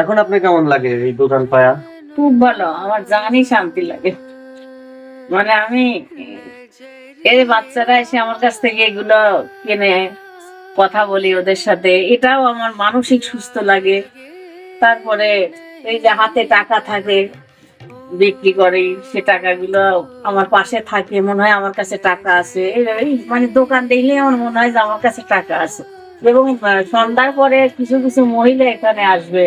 এখন আপনি কেমন লাগে এই দোকান পায়া? খুব ভালো, আমার জানি শান্তি লাগে। মানে আমি, এই বাচ্চারা এসে আমার কাছ থেকে এগুলো কিনে কথা বলি ওদের সাথে। এটাও আমার মানসিক সুস্থ লাগে। তারপরে এই যে হাতে টাকা থাকে, বিক্রি করে, সে টাকাগুলো আমার পাশে থাকে, মনে হয় আমার কাছে টাকা আছে। মানে দোকান দেখলে আমার মনে হয় যে আমার কাছে টাকা আছে। এবং সন্ধ্যার পরে কিছু কিছু মহিলা এখানে আসবে।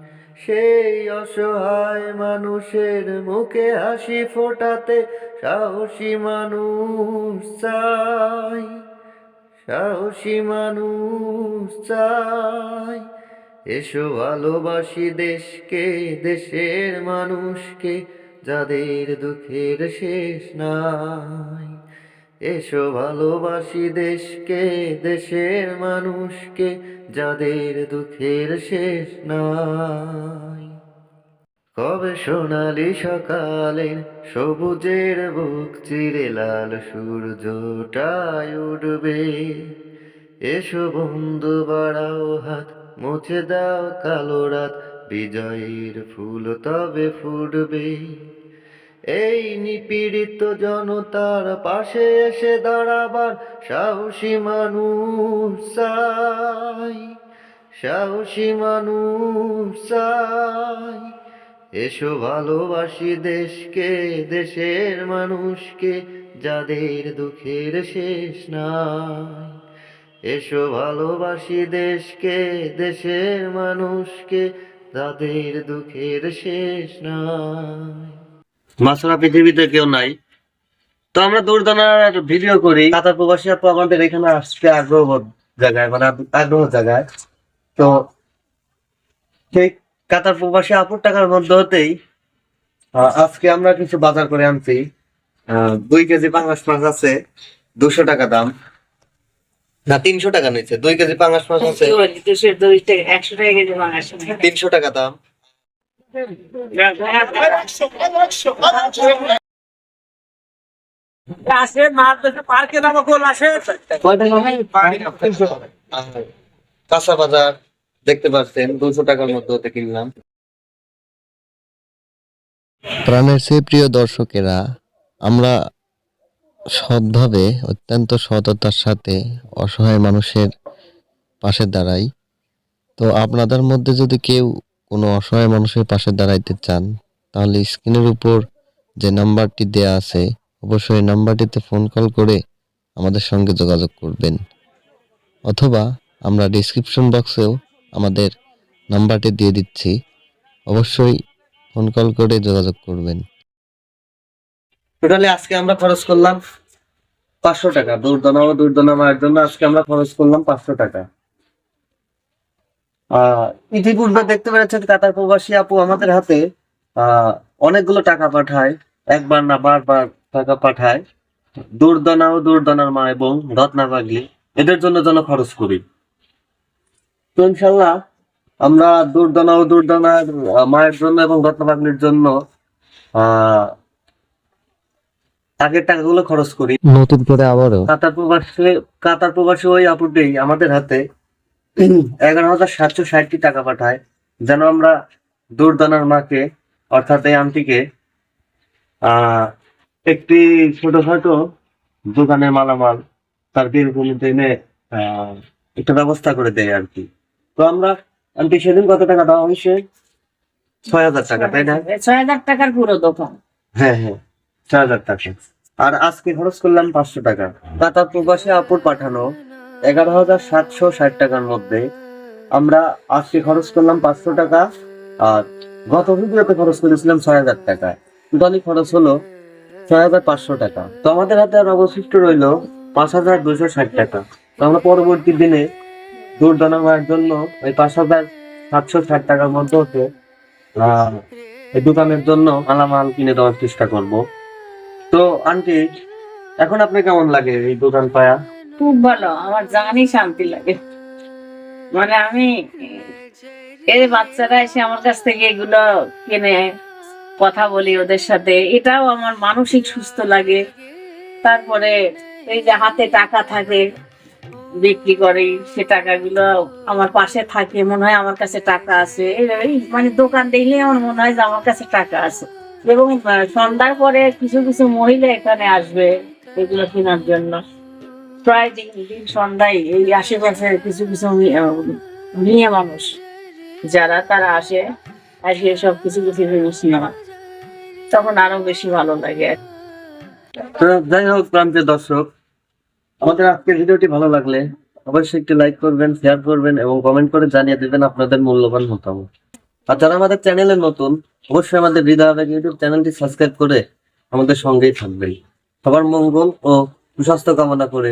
সেই অসহায় মানুষের মুখে হাসি ফোটাতে সাহসী মানুষ চাই, সাহসী মানুষ চাই। এসো ভালোবাসি দেশকে, দেশের মানুষকে, যাদের দুঃখের শেষ নাই। এসো ভালোবাসি দেশকে, দেশের মানুষকে, যাদের দুঃখের শেষ নাই। কবে সোনালি সকালে সবুজের বুক চিরে লাল সূর্যটাই উঠবে? এসো বন্ধু, বাড়াও হাত, মুছে দাও কালো রাত, বিজয়ের ফুল তবে ফুটবে। এই নিপীড়িত জনতার পাশে এসে দাঁড়াবার সাহসী মানুষ সাহসী মানুষ এসো ভালোবাসি দেশকে, দেশের মানুষকে, যাদের দুঃখের শেষ নাই। এসো ভালোবাসি দেশকে, দেশের মানুষকে, যাদের দুঃখের শেষ নাই। মাছরা পৃথিবীতে কেউ নাই। তো আমরা দূরদানার ভিডিও করি। কাতার প্রবাসী আপু আমাদের এখানে আসতে আগ্রহ জায়গায় মানে আগ্রহ জায়গায়। তো সেই কাতার প্রবাসী আপুর টাকার মধ্যে হতেই আজকে আমরা কিছু বাজার করে আনছি। দুই কেজি পাঙ্গাস মাছ আছে দুশো টাকা দাম। না তিনশো টাকা নিচ্ছে দুই কেজি পাঙ্গাস মাছ আছে। তিনশো টাকা দাম। আসে কাঁচা বাজার দেখতে পাচ্ছেন দুশো টাকার মধ্যে কিনলাম। প্রাণের প্রিয় দর্শকেরা, আমরা সৎভাবে, অত্যন্ত সততার সাথে অসহায় মানুষের পাশে দাঁড়াই। তো আপনাদের মধ্যে যদি কেউ কোনো অসহায় মানুষের পাশে দাঁড়াইতে চান, তাহলে স্ক্রিনের উপর যে নাম্বারটি দেয়া আছে, অবশ্যই নাম্বারটিতে ফোন কল করে আমাদের সঙ্গে যোগাযোগ করবেন। অথবা আমরা ডিসক্রিপশন বক্সেও আমাদের নাম্বারটি দিয়ে দিচ্ছি, অবশ্যই ফোন কল করে যোগাযোগ করবেন। টোটালি আজকে আমরা খরচ করলাম পাঁচশো টাকা। দূরদনা ও দূরদনা মায়ের জন্য আজকে আমরা খরচ করলাম পাঁচশো টাকা। ইতিপূর্বে দেখতে পেরেছেন কাতার প্রবাসী আপু আমাদের হাতে আহ অনেকগুলো টাকা পাঠায় একবার না বারবার টাকা পাঠায়। দূরদনা ও দুর্দনার মা এবং রত্না পাগলি এদের জন্য যেন খরচ করি। তো ইনশাল্লাহ আমরা দূরদনা ও দুর্দনার মায়ের জন্য এবং রত্না পাগলির জন্য আহ আগের টাকাগুলো খরচ করি। নতুন করে আবারও? কাতার প্রবাসী কাতার প্রবাসী ওই আপুটি আমাদের হাতে এগারো হাজার সাতশো ষাটটি টাকা পাঠায় যেন আমরা দূরদানার মাকে অর্থাৎ এই আন্টিকে আহ একটি ছোটখাটো দোকানে মালামাল তার বিলগুলিতে এনে একটা ব্যবস্থা করে দেয় আর কি তো আমরা আন্টি সেদিন কত টাকা দেওয়া হয়েছে? ছয় হাজার টাকা তাই না? ছয় হাজার টাকার পুরো দোকান। হ্যাঁ হ্যাঁ ছয় হাজার টাকা। আর আজকে খরচ করলাম পাঁচশো টাকা। কাতার প্রবাসী আপুর পাঠানো এগারো হাজার সাতশো ষাট টাকার মধ্যে আমরা আজকে খরচ করলাম পাঁচশো টাকা, আর গত ভিডিওতে খরচ করেছিলাম ছয় হাজার টাকা। টোটালি খরচ হলো ছয় হাজার পাঁচশো টাকা। তো আমাদের হাতে আর অবশিষ্ট রইল পাঁচ হাজার দুশো ষাট টাকা। তো আমরা পরবর্তী দিনে দুর্দানা মায়ের জন্য ওই পাঁচ হাজার সাতশো ষাট টাকার মধ্যে হতে এই দোকানের জন্য মালামাল কিনে দেওয়ার চেষ্টা করব। তো আন্টি, এখন আপনি কেমন লাগে এই দোকান পায়া? খুব ভালো, আমার জানি শান্তি লাগে। মানে আমি এই বাচ্চারা এসে আমার কাছ থেকে এগুলো কিনে কথা বলি ওদের সাথে, এটাও আমার মানসিক সুস্থ লাগে। তারপরে এই যে হাতে টাকা থাকে, বিক্রি করে, সে টাকাগুলো আমার পাশে থাকে, মনে হয় আমার কাছে টাকা আছে। মানে দোকান দেখলে আমার মনে হয় যে আমার কাছে টাকা আছে। এবং সন্ধ্যার পরে কিছু কিছু মহিলা এখানে আসবে এগুলো কেনার জন্য। প্রায় দিন সন্ধ্যায় এই আশেপাশে কিছু কিছু মেয়ে মানুষ, যারা, তারা আসে আসে সব কিছু কিছু জিনিস নেওয়া। তখন আরও বেশি ভালো লাগে। যাই হোক, প্রান্তের দর্শক, আমাদের আজকের ভিডিওটি ভালো লাগলে অবশ্যই একটি লাইক করবেন শেয়ার করবেন এবং কমেন্ট করে জানিয়ে দেবেন আপনাদের মূল্যবান মতামত। আর যারা আমাদের চ্যানেলে নতুন, অবশ্যই আমাদের হৃদয় আবেগ ইউটিউব চ্যানেলটি সাবস্ক্রাইব করে আমাদের সঙ্গেই থাকবেন। সবার মঙ্গল ও সুস্বাস্থ্য কামনা করে